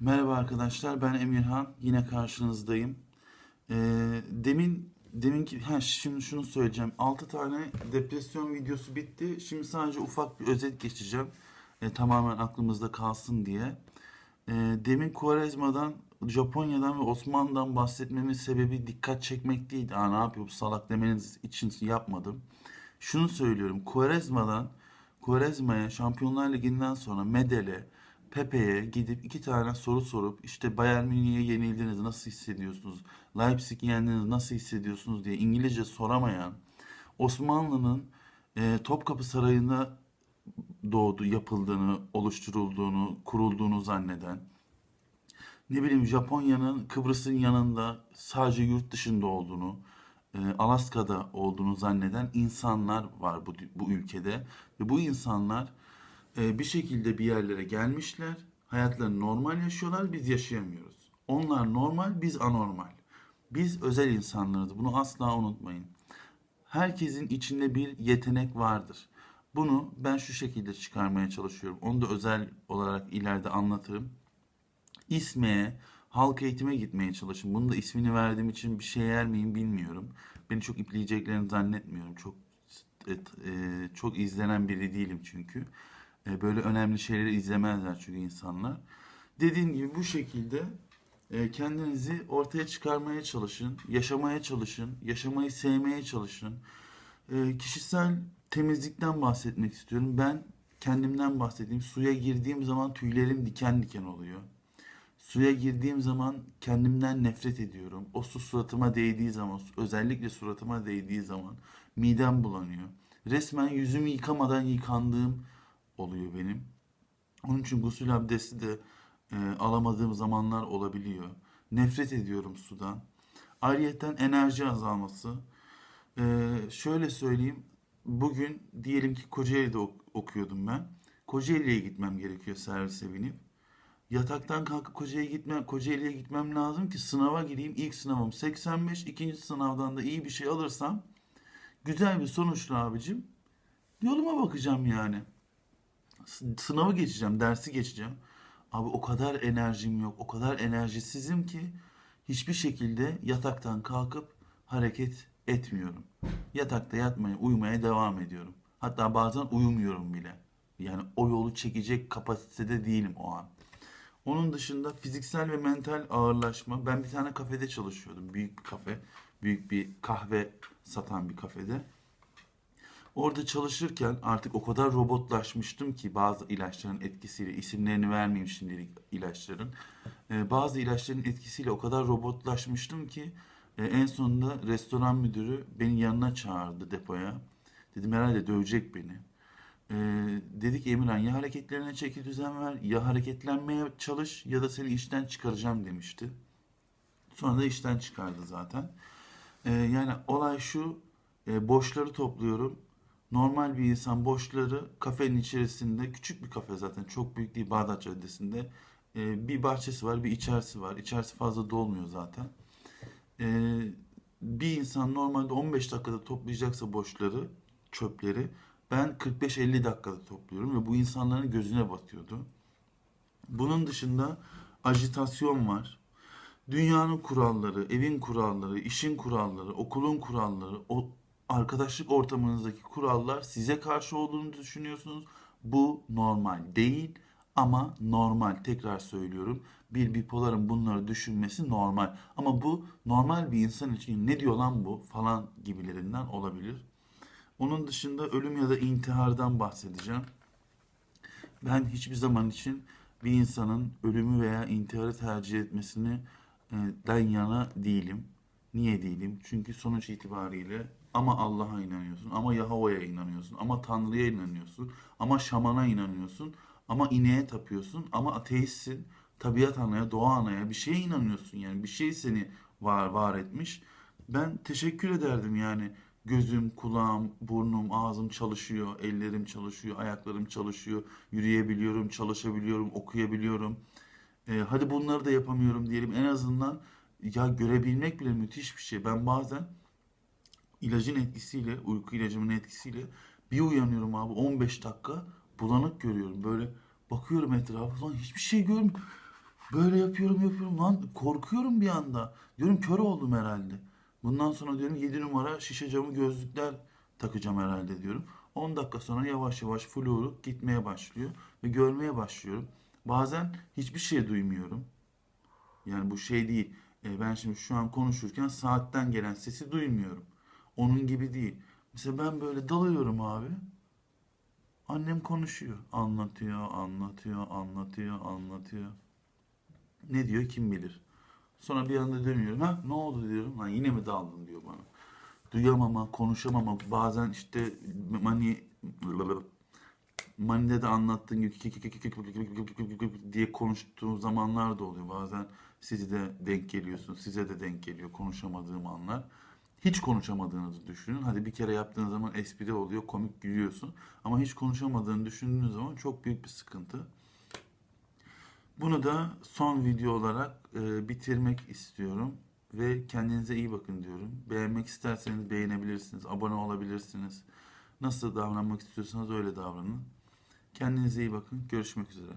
Merhaba arkadaşlar, ben Emirhan. Yine karşınızdayım. Ee, demin deminki ha şimdi şunu söyleyeceğim. 6 tane depresyon videosu bitti. Şimdi sadece ufak bir özet geçeceğim. Ee, tamamen aklımızda kalsın diye. Ee, demin Quaresma'dan, Japonya'dan ve Osmanlı'dan bahsetmemin sebebi dikkat çekmek değildi. Aa, ne yapıyor bu salak demeniz için yapmadım. Şunu söylüyorum. Quaresma'dan Quaresma'ya Şampiyonlar Ligi'nden sonra Medele, Pepe'ye gidip iki tane soru sorup işte Bayern Münih'e yenildiniz nasıl hissediyorsunuz? Leipzig'i yendiniz nasıl hissediyorsunuz diye İngilizce soramayan Osmanlı'nın e, Topkapı Sarayı'nda doğdu, yapıldığını, oluşturulduğunu, kurulduğunu zanneden ne bileyim Japonya'nın Kıbrıs'ın yanında sadece yurt dışında olduğunu, e, Alaska'da olduğunu zanneden insanlar var bu, bu ülkede. Ve bu insanlar bir şekilde bir yerlere gelmişler, hayatlarını normal yaşıyorlar, biz yaşayamıyoruz. Onlar normal, biz anormal. Biz özel insanlarız, bunu asla unutmayın. Herkesin içinde bir yetenek vardır. Bunu ben şu şekilde çıkarmaya çalışıyorum. Onu da özel olarak ileride anlatırım. İSME'ye, halk eğitime gitmeye çalışın. Bunu da ismini verdiğim için bir şey yer miyim bilmiyorum. Beni çok ipleyeceklerini zannetmiyorum. Çok e, e, çok izlenen biri değilim çünkü. E, böyle önemli şeyleri izlemezler çünkü insanlar. Dediğim gibi bu şekilde e, kendinizi ortaya çıkarmaya çalışın, yaşamaya çalışın, yaşamayı sevmeye çalışın. E, kişisel temizlikten bahsetmek istiyorum. Ben kendimden bahsedeyim. Suya girdiğim zaman tüylerim diken diken oluyor. Suya girdiğim zaman kendimden nefret ediyorum. O su suratıma değdiği zaman, özellikle suratıma değdiği zaman midem bulanıyor. Resmen yüzümü yıkamadan yıkandığım oluyor benim. Onun için gusül abdesti de e, alamadığım zamanlar olabiliyor. Nefret ediyorum sudan. Ayrıyeten enerji azalması. E, şöyle söyleyeyim. Bugün diyelim ki Kocaeli'de ok- okuyordum ben. Kocaeli'ye gitmem gerekiyor servise binip. Yataktan kalkıp Kocaeli'ye gitmem, Kocaeli'ye gitmem lazım ki sınava gireyim. İlk sınavım 85, ikinci sınavdan da iyi bir şey alırsam güzel bir sonuçla abicim yoluma bakacağım yani. Sınavı geçeceğim, dersi geçeceğim. Abi o kadar enerjim yok, o kadar enerjisizim ki hiçbir şekilde yataktan kalkıp hareket etmiyorum. Yatakta yatmaya, uyumaya devam ediyorum. Hatta bazen uyumuyorum bile. Yani o yolu çekecek kapasitede değilim o an. Onun dışında fiziksel ve mental ağırlaşma. Ben bir tane kafede çalışıyordum. Büyük bir kafe. Büyük bir kahve satan bir kafede. Orada çalışırken artık o kadar robotlaşmıştım ki bazı ilaçların etkisiyle isimlerini vermeyeyim şimdilik ilaçların. Ee, bazı ilaçların etkisiyle o kadar robotlaşmıştım ki e, en sonunda restoran müdürü beni yanına çağırdı depoya. Dedim herhalde dövecek beni. Ee, dedi ki Emirhan ya hareketlerine çeki düzen ver ya hareketlenmeye çalış ya da seni işten çıkaracağım demişti. Sonra da işten çıkardı zaten. Ee, yani olay şu, e, boşları topluyorum. Normal bir insan boşları kafenin içerisinde, küçük bir kafe zaten, çok büyük değil Bağdat Caddesi'nde. e, bir bahçesi var, bir içerisi var. İçerisi fazla dolmuyor zaten. Ee, bir insan normalde 15 dakikada toplayacaksa boşları, çöpleri, ben 45-50 dakikada topluyorum ve bu insanların gözüne batıyordu. Bunun dışında ajitasyon var. Dünyanın kuralları, evin kuralları, işin kuralları, okulun kuralları, arkadaşlık ortamınızdaki kurallar size karşı olduğunu düşünüyorsunuz. Bu normal değil ama normal. Tekrar söylüyorum. Bir bipoların bunları düşünmesi normal. Ama bu normal bir insan için ne diyor lan bu falan gibilerinden olabilir. Onun dışında ölüm ya da intihardan bahsedeceğim. Ben hiçbir zaman için bir insanın ölümü veya intiharı tercih etmesini e, den yana değilim. Niye değilim? Çünkü sonuç itibariyle ama Allah'a inanıyorsun, ama Yahova'ya inanıyorsun, ama Tanrı'ya inanıyorsun, ama şamana inanıyorsun, ama ineğe tapıyorsun, ama ateistsin, tabiat anaya, doğa anaya bir şeye inanıyorsun yani bir şey seni var var etmiş. Ben teşekkür ederdim yani gözüm, kulağım, burnum, ağzım çalışıyor, ellerim çalışıyor, ayaklarım çalışıyor, yürüyebiliyorum, çalışabiliyorum, okuyabiliyorum. Ee, hadi bunları da yapamıyorum diyelim. En azından ya görebilmek bile müthiş bir şey. Ben bazen ilacın etkisiyle, uyku ilacımın etkisiyle bir uyanıyorum abi 15 dakika bulanık görüyorum. Böyle bakıyorum etrafa falan hiçbir şey görmüyorum. Böyle yapıyorum yapıyorum lan korkuyorum bir anda. Diyorum kör oldum herhalde. Bundan sonra diyorum 7 numara şişe camı gözlükler takacağım herhalde diyorum. 10 dakika sonra yavaş yavaş fluoruk gitmeye başlıyor ve görmeye başlıyorum. Bazen hiçbir şey duymuyorum. Yani bu şey değil. E, ben şimdi şu an konuşurken saatten gelen sesi duymuyorum. Onun gibi değil. Mesela ben böyle dalıyorum abi. Annem konuşuyor. Anlatıyor, anlatıyor, anlatıyor, anlatıyor. Ne diyor kim bilir. Sonra bir anda dönüyorum. Ha ne oldu diyorum. Lan yine mi daldın diyor bana. Duyamama, konuşamama. Bazen işte mani Mani'de de anlattığın gibi diye konuştuğum zamanlar da oluyor. Bazen sizi de denk geliyorsun. Size de denk geliyor konuşamadığım anlar. Hiç konuşamadığınızı düşünün. Hadi bir kere yaptığınız zaman espri oluyor, komik gülüyorsun. Ama hiç konuşamadığını düşündüğünüz zaman çok büyük bir sıkıntı. Bunu da son video olarak e, bitirmek istiyorum ve kendinize iyi bakın diyorum. Beğenmek isterseniz beğenebilirsiniz, abone olabilirsiniz. Nasıl davranmak istiyorsanız öyle davranın. Kendinize iyi bakın. Görüşmek üzere.